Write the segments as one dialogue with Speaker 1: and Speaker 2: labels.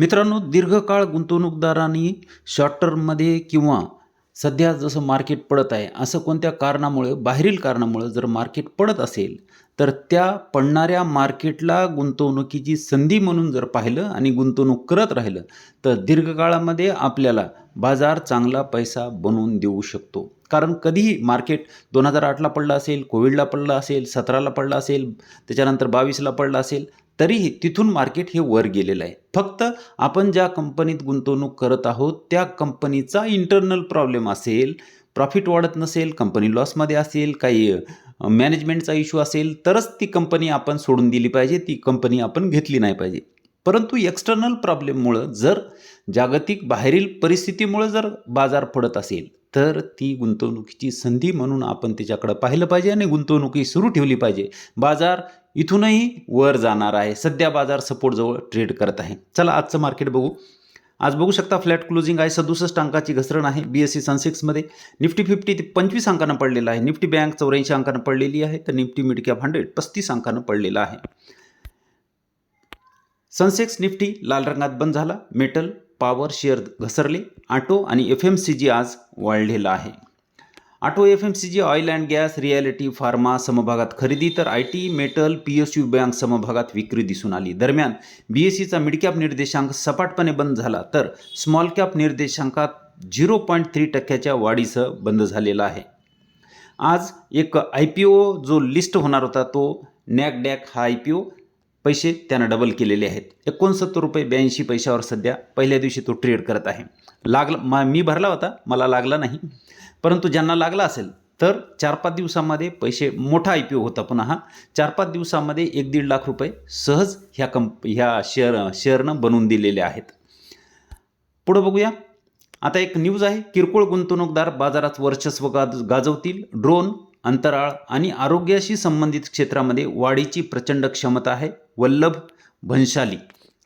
Speaker 1: मित्रांनो दीर्घकाळ गुंतवणूकदारांनी शॉर्ट टर्ममध्ये किंवा सध्या जसं मार्केट पडत आहे असं कोणत्या कारणामुळे बाहेरील कारणामुळे जर मार्केट पडत असेल तर त्या पडणाऱ्या मार्केटला गुंतवणुकीची संधी म्हणून जर पाहिलं आणि गुंतवणूक करत राहिलं तर दीर्घकाळामध्ये आपल्याला बाजार चांगला पैसा बनवून देऊ शकतो. कारण कधीही मार्केट दोन हजार आठला पडलं असेल कोविडला पडलं असेल सतराला पडलं असेल त्याच्यानंतर बावीसला पडलं असेल तरीही तिथून मार्केट हे वर गेलेलं आहे. फक्त आपण ज्या कंपनीत गुंतवणूक करत आहोत त्या कंपनीचा इंटरनल प्रॉब्लेम असेल प्रॉफिट वाढत नसेल कंपनी लॉसमध्ये असेल काही मॅनेजमेंटचा इश्यू असेल तरच ती कंपनी आपण सोडून दिली पाहिजे ती कंपनी आपण घेतली नाही पाहिजे. परंतु एक्सटर्नल प्रॉब्लेममुळं जर जागतिक बाहेरील परिस्थितीमुळं जर बाजार पडत असेल तर ती गुंतवणुकीची संधी म्हणून आपण त्याच्याकडं पाहिलं पाहिजे आणि गुंतवणुकी सुरू ठेवली पाहिजे. बाजार इथूनही वर जाणार आहे. सध्या बाजार सपोर्टजवळ ट्रेड करत आहे. चला आजचं मार्केट बघू. आज बघू शकता फ्लॅट क्लोजिंग आहे. सदुसष्ट अंकाची घसरण आहे बी एस सी सनसेक्समध्ये निफ्टी फिफ्टी ते पंचवीस अंकानं पडलेलं आहे. निफ्टी बँक चौऱ्याऐंशी अंकानं पडलेली आहे. तर निफ्टी मिड कॅप हंड्रेड पस्तीस अंकानं पडलेलं आहे. सनसेक्स निफ्टी लाल रंगात बंद झाला. मेटल पॉवर शेअर घसरले. ऑटो आणि एफ एम सी जी आज वाढलेला आहे. Auto F M C G oil and gas realty pharma समभागात खरेदी तर I T metal P S U bank समभागात विक्री दिसून आली. दरम्यान बी एस सीचा मिडकॅप निर्देशांक सपाटपणे बंद झाला तर स्मॉल कॅप निर्देशांकात झिरो पॉईंट थ्री टक्क्याच्या वाढीसह बंद झालेला आहे. आज एक आय पी ओ जो लिस्ट होणार होता तो नॅकडॅक हा आय पी ओ पैसे त्यानं डबल केलेले आहेत. एकोणसत्तर रुपये ब्याऐंशी पैशावर सध्या पहिल्या दिवशी तो ट्रेड करत आहे. लागला मा मी भरला होता मला लागला नाही. परंतु ज्यांना लागला असेल तर चार पाच दिवसामध्ये पैसे मोठा आय पी ओ होता पुन्हा हा. चार पाच दिवसामध्ये एक दीड लाख रुपये सहज ह्या कंप ह्या शेअर शेअरनं बनवून दिलेले आहेत. पुढं बघूया. आता एक न्यूज आहे. किरकोळ गुंतवणूकदार बाजारात वर्चस्व गाज गाजवतील. ड्रोन अंतराळ आणि आरोग्याशी संबंधित क्षेत्रामध्ये वाढीची प्रचंड क्षमता आहे. वल्लभ भन्शाली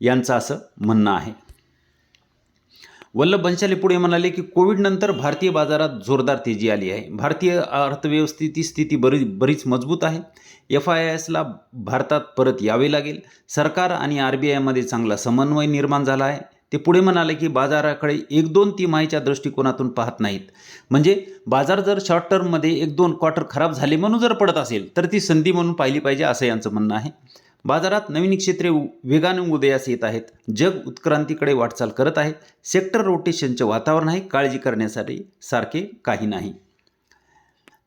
Speaker 1: यांचं असं म्हणणं आहे. वल्लभ भन्शाली पुढे म्हणाले की कोविडनंतर भारतीय बाजारात जोरदार तेजी आली आहे. भारतीय अर्थव्यवस्थेची स्थिती बरी बरीच मजबूत आहे. एफ आय एसला भारतात परत यावे लागेल. सरकार आणि आर बी आयमध्ये चांगला समन्वय निर्माण झाला आहे. ते पुढे म्हणाले की बाजाराकडे एक दोन तिमाहीच्या दृष्टिकोनातून पाहत नाहीत. म्हणजे बाजार जर शॉर्ट टर्ममध्ये एक दोन क्वार्टर खराब झाले म्हणून जर पडत असेल तर ती संधी म्हणून पाहिली पाहिजे असं यांचं म्हणणं आहे. बाजारात नवीन क्षेत्रे वेगाने उदयास येत आहेत. जग उत्क्रांतीकडे वाटचाल करत आहे. सेक्टर रोटेशनचे वातावरण आहे. काळजी करण्यासाठी सारखे काही नाही.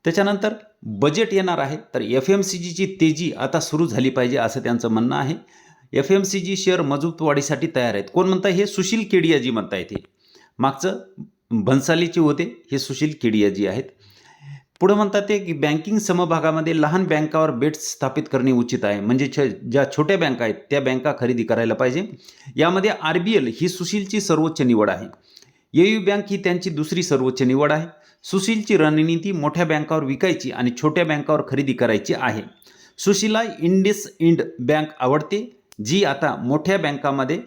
Speaker 1: त्याच्यानंतर बजेट येणार आहे. तर एफ एम सी जीची तेजी आता सुरू झाली पाहिजे असं त्यांचं म्हणणं आहे. F M C G share मजबूत वाढीसाठी तयार आहेत. कोण म्हणताय? हे सुशील केडियाजी म्हणतायत हे. मागचं भन्सालीचे होते. हे सुशील केडियाजी आहेत. पुढं म्हणतात ते की बँकिंग समभागामध्ये लहान बँकावर बेट्स स्थापित करणे उचित आहे. म्हणजे छ ज्या छोट्या बँका आहेत त्या बँका खरेदी करायला पाहिजे. यामध्ये आर बी एल ही सुशीलची सर्वोच्च निवड आहे. ए यू बँक ही त्यांची दुसरी सर्वोच्च निवड आहे. सुशीलची रणनीती मोठ्या बँकावर विकायची आणि छोट्या बँकावर खरेदी करायची आहे. सुशीला इंडिस इंड बँक आवडते जी आता मोठ्या बँकामध्ये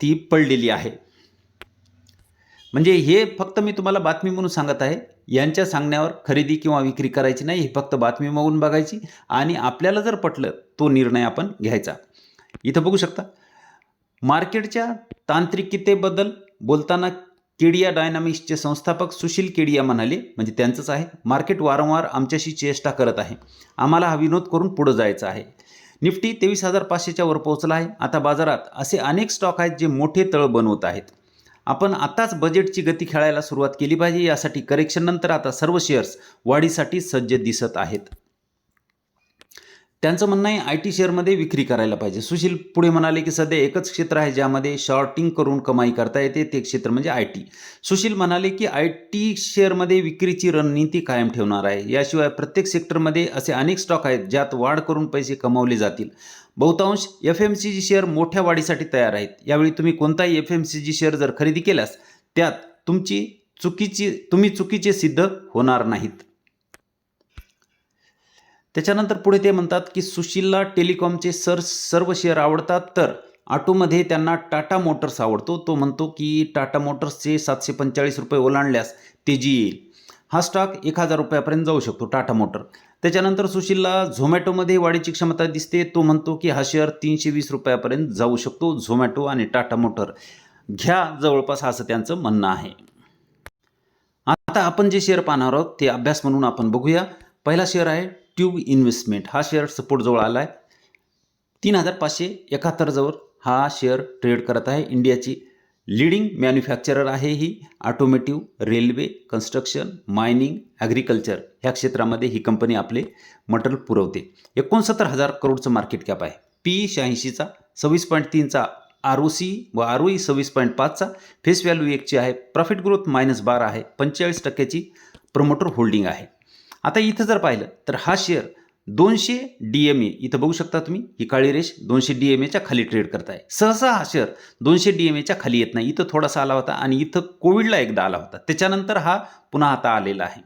Speaker 1: ती पडलेली आहे. म्हणजे हे फक्त मी तुम्हाला बातमी म्हणून सांगत आहे. यांच्या सांगण्यावर खरेदी किंवा विक्री करायची नाही ही फक्त बातमी मागून बघायची आणि आपल्याला जर पटलं तो निर्णय आपण घ्यायचा. इथं बघू शकता. मार्केटच्या तांत्रिकतेबद्दल बोलताना केडिया डायनामिक्सचे संस्थापक सुशील केडिया म्हणाले म्हणजे त्यांचंच आहे मार्केट वारंवार आमच्याशी चेष्टा करत आहे. आम्हाला हा विनोद करून पुढं जायचं आहे. निफ्टी तेवीस हजार पाचशेच्या वर पोहोचला आहे. आता बाजारात असे अनेक स्टॉक आहेत जे मोठे तळ बनवत आहेत. आपण आताच बजेटची गती खेळायला सुरुवात केली पाहिजे यासाठी करेक्शननंतर आता सर्व शेअर्स वाढीसाठी सज्ज दिसत आहेत. त्यांचं म्हणणं आहे आय टी शेअरमध्ये विक्री करायला पाहिजे. सुशील पुढे म्हणाले की सध्या एकच क्षेत्र आहे ज्यामध्ये शॉर्टिंग करून कमाई करता येते ते क्षेत्र म्हणजे आय टी. सुशील म्हणाले की आय टी शेअरमध्ये विक्रीची रणनीती कायम ठेवणार आहे. याशिवाय प्रत्येक सेक्टरमध्ये असे अनेक स्टॉक आहेत ज्यात वाढ करून पैसे कमावले जातील. बहुतांश F M C G share मोठ्या वाढीसाठी तयार आहेत. यावेळी तुम्ही कोणताही F M C G share जर खरेदी केल्यास त्यात तुमची चुकीची तुम्ही चुकीचे सिद्ध होणार नाहीत. त्याच्यानंतर पुढे ते म्हणतात की सुशीलला टेलिकॉमचे सर सर्व शेअर आवडतात तर ऑटोमध्ये त्यांना टाटा मोटर्स आवडतो. तो म्हणतो की टाटा मोटर्सचे सातशे पंचेचाळीस रुपये ओलांडल्यास तेजी येईल. हा स्टॉक एक हजार रुपयापर्यंत जाऊ शकतो टाटा मोटर. त्याच्यानंतर सुशीलला झोमॅटोमध्ये वाढीची क्षमता दिसते. तो म्हणतो की हा शेअर तीनशे वीस रुपयापर्यंत जाऊ शकतो झोमॅटो आणि टाटा मोटर. घ्या जवळपास असं त्यांचं म्हणणं आहे. आता आपण जे शेअर पाहणार आहोत ते अभ्यास म्हणून आपण बघूया. पहिला शेअर आहे ट्यूब इन्व्हेस्टमेंट हा शेअर सपोर्ट जवळ आला आहे तीन हजार पाचशे एकाहत्तरजवळ हा शेअर ट्रेड करत आहे. इंडियाची लिडिंग मॅन्युफॅक्चरर आहे ही. Automotive railway construction mining agriculture ह्या क्षेत्रामध्ये ही कंपनी आपले मटेरियल पुरवते. एकोणसत्तर हजार करोडचं मार्केट कॅप आहे. पी शहाऐंशीचा सव्वीस पॉईंट तीनचा आर ओ सी व आर ओ ई सव्वीस पॉईंट पाचचा. फेस व्हॅल्यू एकची आहे. प्रॉफिट ग्रोथ मायनस बारा आहे. पंचेचाळीस टक्क्याची प्रमोटर होल्डिंग आहे. आता इथं जर पाहिलं तर हा शेअर दोनशे डी एम ए इथं बघू शकता तुम्ही ही काळी रेष दोनशे डी एम एच्या खाली ट्रेड करताय. सहसा हा शेअर दोनशे डी एम एच्या खाली येत नाही इथं थोडासा आला होता आणि इथं कोविडला एकदा आला होता. त्याच्यानंतर हा पुन्हा आता आलेला आहे.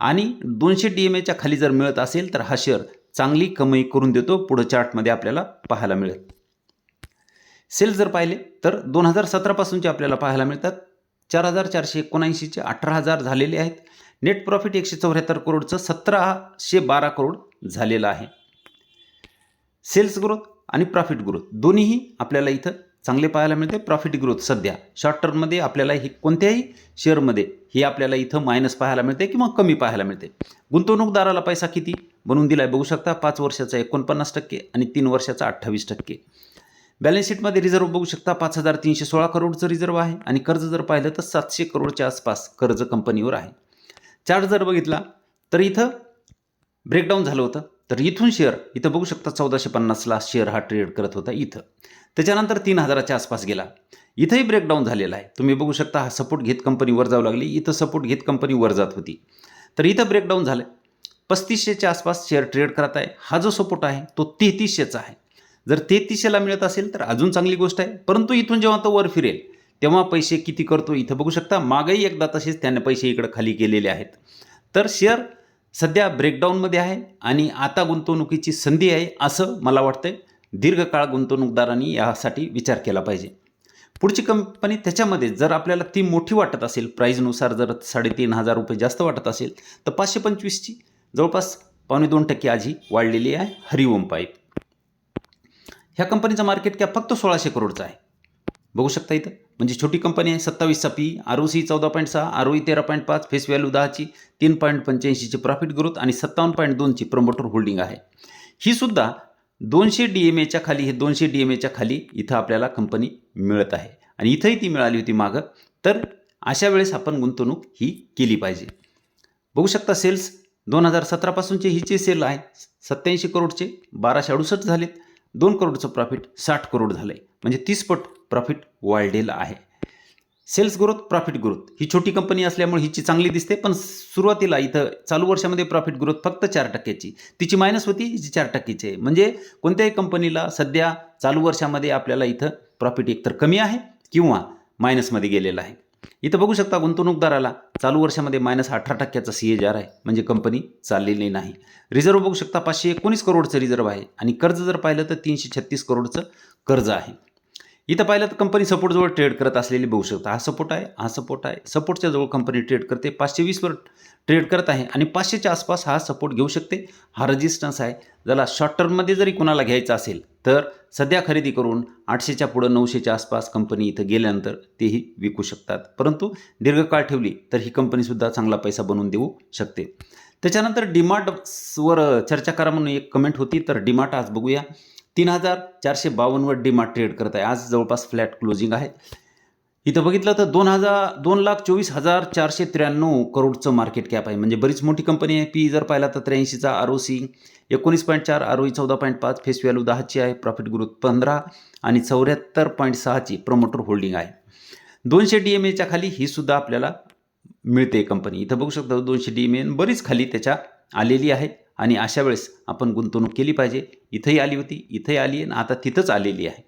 Speaker 1: आणि दोनशे डी एम एच्या खाली जर मिळत असेल तर हा शेअर चांगली कमाई करून देतो पुढं चार्टमध्ये आपल्याला पाहायला मिळेल. सेल जर पाहिले तर दोन हजार सतरापासूनचे आपल्याला पाहायला मिळतात. चार हजार चारशे एकोणऐंशीचे अठरा हजार झालेले आहेत. नेट प्रॉफिट एकशे चौऱ्याहत्तर करोडचं सतराशे बारा करोड झालेलं आहे. सेल्स ग्रोथ आणि प्रॉफिट ग्रोथ दोन्हीही आपल्याला इथं चांगले पाहायला मिळते. प्रॉफिट ग्रोथ सध्या शॉर्ट टर्ममध्ये आपल्याला ही कोणत्याही शेअरमध्ये हे आपल्याला इथं मायनस पाहायला मिळते किंवा कमी पाहायला मिळते. गुंतवणूकदाराला पैसा किती? बनवून दिला आहे बघू शकता. पाच वर्षाचा एकोणपन्नास टक्के आणि तीन वर्षाचा अठ्ठावीस टक्के. बॅलन्स शीटमध्ये रिझर्व्ह बघू शकता. पाच हजार तीनशे सोळा करोडचं रिझर्व्ह आहे आणि कर्ज जर पाहिलं तर सातशे करोडच्या आसपास कर्ज कंपनीवर आहे. चार्ट जर बघितला तर इथं ब्रेकडाऊन झालं होतं. तर इथून शेअर इथं बघू शकता चौदाशे पन्नासला शेअर हा ट्रेड करत होता इथं. त्याच्यानंतर तीन हजाराच्या आसपास गेला. इथंही ब्रेकडाऊन झालेला आहे. तुम्ही बघू शकता हा सपोर्ट घेत कंपनी वर जाऊ लागली. इथं सपोर्ट घेत कंपनी वर जात होती. तर इथं ब्रेकडाऊन झालं. पस्तीसशेच्या आसपास शेअर ट्रेड करत आहे. हा जो सपोर्ट आहे तो तेहतीसशेचा आहे. जर तेहतीसशेला मिळत असेल तर अजून चांगली गोष्ट आहे. परंतु इथून जेव्हा तो वर फिरेल तेव्हा पैसे किती करतो इथं बघू शकता. मागही एकदा तसेच त्याने पैसे इकडं खाली केलेले आहेत. तर शेअर सध्या ब्रेकडाऊनमध्ये आहे आणि आता गुंतवणुकीची संधी आहे असं मला वाटतं दीर्घकाळ गुंतवणूकदारांनी यासाठी विचार केला पाहिजे. पुढची कंपनी त्याच्यामध्ये जर आपल्याला ती मोठी वाटत असेल प्राईजनुसार जर साडेतीन हजार रुपये जास्त वाटत असेल तर पाचशे पंचवीसची जवळपास पावणे दोन टक्के आजी वाढलेली आहे हरिओम पाईप. ह्या कंपनीचा मार्केट कॅप फक्त सोळाशे करोडचा आहे. बघू शकता इथं. म्हणजे छोटी कंपनी आहे सत्तावीसचा पी आर ओ सी चौदा पॉईंट सहा आर ओ ई तेरा पॉईंट पाच फेस व्हॅल्यू दहाची तीन पॉईंट पंच्याऐंशीची प्रॉफिट ग्रोथ आणि सत्तावन्न पॉईंट दोनची प्रमोटर होल्डिंग आहे. ही सुद्धा दोनशे डी एम एच्या खाली हे दोनशे डी एम एच्या खाली इथं आपल्याला कंपनी मिळत आहे. आणि इथंही ती मिळाली होती मागं. तर अशा वेळेस आपण गुंतवणूक ही केली पाहिजे. बघू शकता सेल्स दोन हजार सतरापासूनचे हिचे सेल आहे सत्याऐंशी करोडचे बाराशे अडुसष्ट झालेत. दोन करोडचं प्रॉफिट साठ करोड झालं आहे म्हणजे तीसपट प्रॉफिट वाढलेलं आहे. सेल्स ग्रोथ प्रॉफिट ग्रोथ ही छोटी कंपनी असल्यामुळे हिची चांगली दिसते पण सुरुवातीला इथं चालू वर्षामध्ये प्रॉफिट ग्रोथ फक्त चार टक्क्याची. तिची मायनस होती हिची चार टक्केची आहे. म्हणजे कोणत्याही कंपनीला सध्या चालू वर्षामध्ये आपल्याला इथं प्रॉफिट एकतर कमी आहे किंवा मायनसमध्ये गेलेलं आहे. इथं बघू शकता गुंतवणूकदाराला चालू वर्षामध्ये मायनस अठरा टक्क्याचा सी एज आर आहे. म्हणजे कंपनी चाललेली नाही. रिझर्व्ह बघू शकता पाचशे एकोणीस करोडचं रिझर्व्ह आहे. आणि कर्ज जर पाहिलं तर तीनशे छत्तीस करोडचं कर्ज आहे. इथं पाहिलं तर कंपनी सपोर्टजवळ ट्रेड करत असलेली बघू शकता. हा सपोर्ट आहे हा सपोर्ट आहे. सपोर्टच्या जवळ कंपनी ट्रेड करते. पाचशे वीसवर ट्रेड करत आहे आणि पाचशेच्या आसपास हा सपोर्ट घेऊ शकते. हा रजिस्टन्स आहे. ज्याला शॉर्ट टर्ममध्ये जरी कुणाला घ्यायचा असेल तर सध्या खरेदी करून आठशेच्या पुढं नऊशेच्या आसपास कंपनी इथं गेल्यानंतर तेही विकू शकतात. परंतु दीर्घकाळ ठेवली तर ही कंपनीसुद्धा चांगला पैसा बनवून देऊ शकते. त्याच्यानंतर डिमार्टवर चर्चा करा म्हणून एक कमेंट होती तर डिमार्ट आज बघूया. तीन हजार चारशे बावन्नवर डिमार्ट ट्रेड करत आहे. आज जवळपास फ्लॅट क्लोजिंग आहे. इथं बघितलं तर दोन हजार दोन लाख चोवीस हजार चारशे त्र्याण्णव करोडचं मार्केट कॅप आहे. म्हणजे बरीच मोठी कंपनी आहे. पी जर पाहिला तर त्र्याऐंशीचा आर ओ सी एकोणीस पॉईंट चार आर ओ चौदा पॉईंट पाच फेस व्हॅल्यू दहाची आहे प्रॉफिट ग्रोथ पंधरा आणि चौऱ्याहत्तर पॉईंट सहाची प्रमोटर होल्डिंग आहे. दोनशे डी एम एच्या खाली ही सुद्धा आपल्याला मिळते कंपनी इथं बघू शकता दोनशे डी एम ए बरीच खाली त्याच्या आलेली आहे. आणि अशा वेळेस आपण गुंतवणूक केली पाहिजे. इथंही आली होती इथंही आली आणि आता तिथंच आलेली आहे.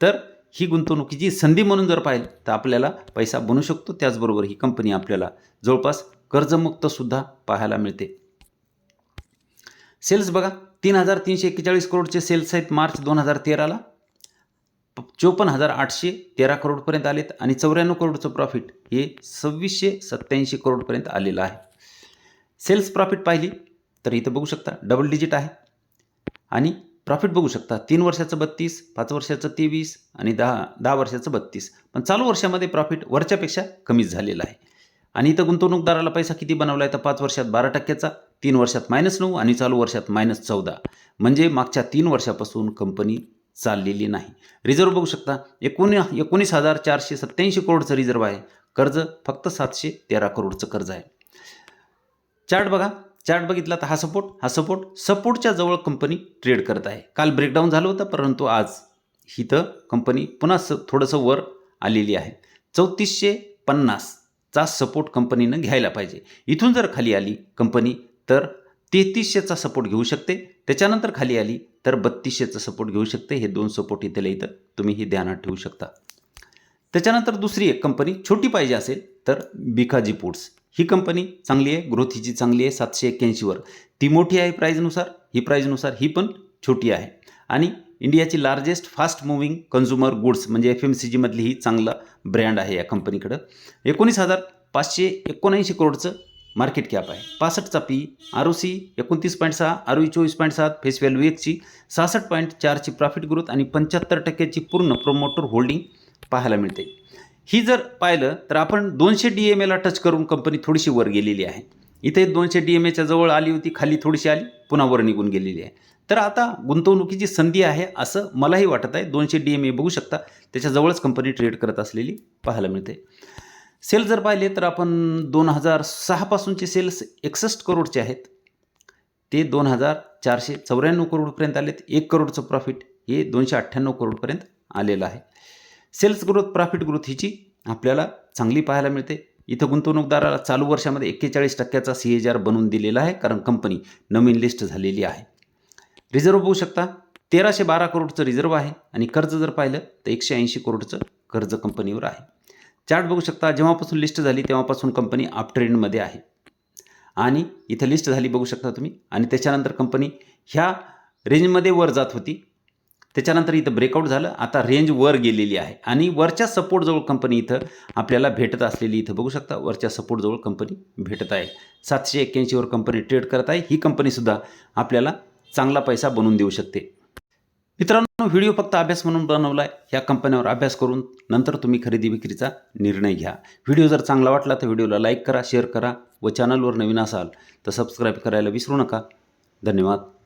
Speaker 1: तर ही गुंतवणुकीची संधी म्हणून जर पाहिलं तर आपल्याला पैसा बनू शकतो. त्याचबरोबर ही कंपनी आपल्याला जवळपास कर्जमुक्तसुद्धा पाहायला मिळते. सेल्स बघा तीन हजार तीनशे एक्केचाळीस करोडचे सेल्स आहेत. मार्च दोन हजार तेराला. चोपन्न हजार आठशे तेरा करोडपर्यंत आलेत आणि चौऱ्याण्णव करोडचं प्रॉफिट हे सव्वीसशे सत्त्याऐंशी करोडपर्यंत आलेलं आहे. सेल्स प्रॉफिट पाहिली तर इथं बघू शकता डबल डिजिट आहे. आणि प्रॉफिट बघू शकता तीन वर्षाचं बत्तीस पाच वर्षाचं तेवीस आणि दहा दहा वर्षाचं बत्तीस. पण चालू वर्षामध्ये प्रॉफिट वरच्यापेक्षा कमीच झालेलं आहे. आणि इथं गुंतवणूकदाराला पैसा किती बनवला आहे तर पाच वर्षात बारा टक्क्याचा तीन वर्षात मायनस नऊ आणि चालू वर्षात मायनस चौदा. म्हणजे मागच्या तीन वर्षापासून कंपनी चाललेली नाही. रिझर्व्ह बघू शकता एकोणी एकोणीस हजार चारशे सत्त्याऐंशी करोडचं रिझर्व्ह आहे. कर्ज फक्त सातशे तेरा करोडचं कर्ज आहे. चार्ट बघा. चार्ट बघितला तर हा सपोर्ट हा सपोर्ट सपोर्टच्या जवळ कंपनी ट्रेड करत आहे. काल ब्रेकडाऊन झालं होतं परंतु आज इथं कंपनी पुन्हा स थोडंसं वर आलेली आहे. चौतीसशे पन्नासचा सपोर्ट कंपनीनं घ्यायला पाहिजे. इथून जर खाली आली कंपनी तर तेहतीसशेचा सपोर्ट घेऊ शकते. त्याच्यानंतर खाली आली तर बत्तीसशेचा सपोर्ट घेऊ शकते. हे दोन सपोर्ट इथे इथं तुम्ही हे ध्यानात ठेवू शकता. त्याच्यानंतर दुसरी एक कंपनी छोटी पाहिजे असेल तर बिकाजी फूड्स ही कंपनी चांगली आहे ग्रोथ हिची चांगली आहे सातशे एक्क्याऐंशीवर ती मोठी आहे प्राईजनुसार ही प्राईजनुसार ही पण छोटी आहे. आणि इंडियाची largest fast moving consumer goods म्हणजे एफ एम सी जीमधली ही चांगला ब्रँड आहे या कंपनीकडं एकोणीस हजार पाचशे एकोणऐंशी करोडचं मार्केट कॅप आहे. पासष्टचा पी आर ओ सी एकोणतीस पॉईंट सहा आर ओ चोवीस पॉईंट सात फेस व्हॅल्यू एकची सहासष्ट पॉईंट चारची प्रॉफिट ग्रोथ आणि पंच्याहत्तर टक्क्याची पूर्ण प्रोमोटर होल्डिंग पाहायला मिळते. ही जर पाहिलं तर आपण दोनशे डी एम एला टच करून कंपनी थोडीशी वर गेलेली आहे. इथे दोनशे डी एम एच्या जवळ आली होती खाली थोडीशी आली पुन्हा वर निघून गेलेली आहे. तर आता गुंतवणुकीची संधी आहे असं मलाही वाटत आहे. दोनशे डी एम ए बघू शकता. त्याच्याजवळच कंपनी ट्रेड करत असलेली पाहायला मिळते. सेल जर पाहिले तर आपण दोन हजार सहापासूनचे सेल्स एकसष्ट करोडचे आहेत. ते दोन हजार चारशे चौऱ्याण्णव करोडपर्यंत आलेत. एक करोडचं प्रॉफिट हे दोनशे अठ्ठ्याण्णव करोडपर्यंत आलेलं आहे. सेल्स ग्रोथ प्रॉफिट ग्रोथ हिची आपल्याला चांगली पाहायला मिळते. इथं गुंतवणूकदाराला चालू वर्षामध्ये एक्केचाळीस टक्क्याचा सी एच आर बनवून दिलेला आहे कारण कंपनी नवीन लिस्ट झालेली आहे. रिझर्व्ह बघू शकता तेराशे बारा करोडचं रिझर्व्ह आहे आणि कर्ज जर पाहिलं तर एकशे ऐंशी करोडचं कर्ज कंपनीवर आहे. चार्ट बघू शकता जेव्हापासून लिस्ट झाली तेव्हापासून कंपनी अप ट्रेंडमध्ये आहे. आणि इथं लिस्ट झाली बघू शकता तुम्ही. आणि त्याच्यानंतर कंपनी ह्या रेंजमध्ये वर जात होती. त्याच्यानंतर इथं ब्रेकआउट झालं. आता रेंज वर गेलेली आहे. आणि वरच्या सपोर्टजवळ कंपनी इथं आपल्याला भेटत असलेली इथं बघू शकता. वरच्या सपोर्टजवळ कंपनी भेटत आहे. सातशे एक्क्याऐंशीवर कंपनी ट्रेड करत आहे. ही कंपनीसुद्धा आपल्याला चांगला पैसा बनवून देऊ शकते. मित्रांनो व्हिडिओ फक्त अभ्यास म्हणून बनवला आहे या कंपन्यावर अभ्यास करून नंतर तुम्ही खरेदी विक्रीचा निर्णय घ्या. व्हिडिओ जर चांगला वाटला तर व्हिडिओला लाईक करा शेअर करा व चॅनलवर नवीन असाल तर सबस्क्राईब करायला विसरू नका. धन्यवाद.